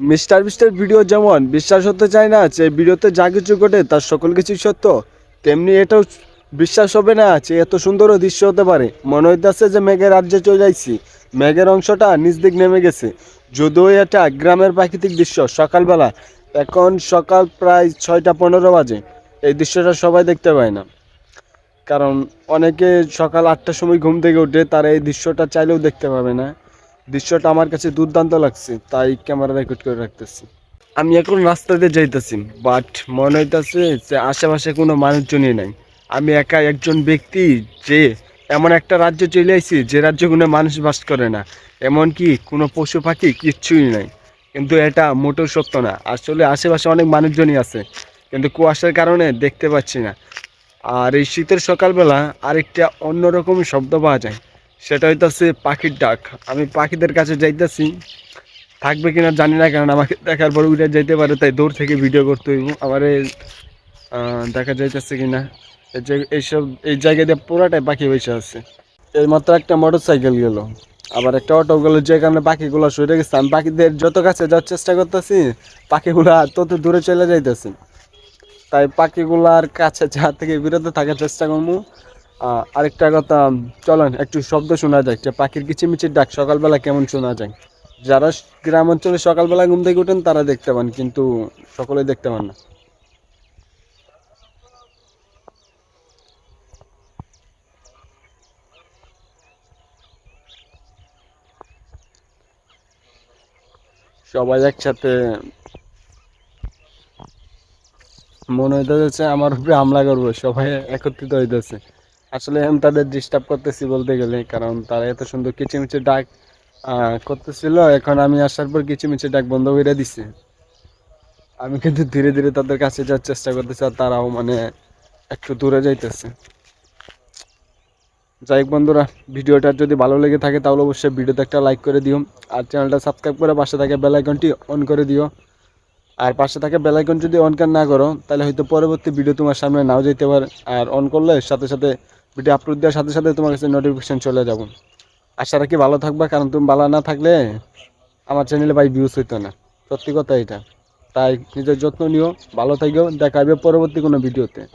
Mister mister video যেমন বিশ্বাস হতে চায় না যে ভিডিওতে যা কিছু ঘটে তার সকল কিছুই সত্য, তেমনি এটাও বিশ্বাস হবে না যে এত সুন্দরও দৃশ্য হতে পারে। মনে হইতেছে যে মেঘের রাজ্যে চলে যাইছি মেঘের অংশটা নিচ দিক নেমে গেছে। যদিও এটা গ্রামের প্রাকৃতিক দৃশ্য, সকালবেলা, এখন সকাল প্রায় ছয়টা পনেরো বাজে। এই দৃশ্যটা সবাই দেখতে পায় না। কারণ অনেকে সকাল আটটার সময় ঘুম থেকে উঠে তারা এই দৃশ্যটা চাইলেও দেখতে পাবে না। দৃশ্যটা আমার কাছে দুর্দান্ত লাগছে, তাই ক্যামেরা রেকর্ড করে রাখতেছি। আমি এখন রাস্তা দিয়ে যাইতেছি বাট মনে হইতেছে যে আশেপাশে কোনো মানুষজনই নাই। আমি একা একজন ব্যক্তি যে এমন একটা রাজ্যে চলে আইছি যে রাজ্যে কোনো মানুষ বাস করে না। এমনকি কোনো পশু পাখি কিচ্ছুই নাই। কিন্তু এটা মোটেও সত্য না। আসলে আশেপাশে অনেক মানুষজনই আছে, কিন্তু কুয়াশার কারণে দেখতে পাচ্ছি না। আর এই শীতের সকালবেলা আরেকটা অন্যরকম শব্দ পাওয়া যায়। সেটা হইতাছে পাখির ডাক। আমি পাখিদের কাছে যাইতেছি, থাকবে কিনা জানি না, কারণ আমাকে দেখার পর উঠে যাইতে পারে, তাই দূর থেকে ভিডিও করতে হইব। আমার দেখা যাইতেছে কিনা। এইসব, এই জায়গা দিয়ে পুরাটাই পাখি বসে আছে। এই মাত্র একটা মোটর সাইকেল গেল। আবার একটা অটো গেল, যে কারণে পাখিগুলো সরে গেছে। আমি পাখিদের যত কাছে যাওয়ার চেষ্টা করতেছি, পাখিগুলো তত দূরে চলে যাইতেছে। তাই পাখিগুলার কাছে যা থেকে বিরত থাকার চেষ্টা করব। আরেকটা কথা, চলেন, একটু শব্দ শোনা যায় যে পাখির কিচিমিচির ডাক সকালবেলা কেমন শোনা যায়? যারা গ্রাম অঞ্চলে সকালবেলা ঘুম থেকে উঠেন তারা দেখতে পান, কিন্তু সকলে দেখতে পান না। সবাই একসাথে মনে হইতেছে আমার উপরে হামলা করব, সবাই একত্রিত হইতেছে। আসলে আমি তাদের ডিস্টার্ব করতেছি বলতে গেলে, কারণ তারা এত সুন্দর কিচিমিচি ডাক করতেছিল। এখন আমি আসার পর কিচিমিচি ডাক বন্ধ করে দিছে। আমি কিন্তু ধীরে ধীরে তাদের কাছে যাওয়ার চেষ্টা করতেছি আর তারাও মানে একটু দূরে যাইতেছে। যাই বন্ধুরা, ভিডিওটা যদি ভালো লেগে থাকে তাহলে অবশ্যই ভিডিওতে একটা লাইক করে দিও। আর চ্যানেলটা সাবস্ক্রাইব করে পাশে থাকে বেল আইকনটি অন করে দিও। আর পাশে থাকে বেল আইকন যদি অন না করো, তাহলে হয়তো পরবর্তী ভিডিও তোমার সামনে নাও যেতে পারে। আর অন করলে সাথে সাথে ভিডিও আপলোড দেওয়ার সাথে সাথে তোমার কাছে নোটিফিকেশান চলে যাব। আশা রাখি ভালো থাকবে, কারণ তুমি ভালো না থাকলে আমার চ্যানেলে ভাই ভিউজ হইতো না। সত্যি কথা এটা। তাই নিজের যত্ন নিও, ভালো থাকিও, দেখা হবে পরবর্তী কোনো ভিডিওতে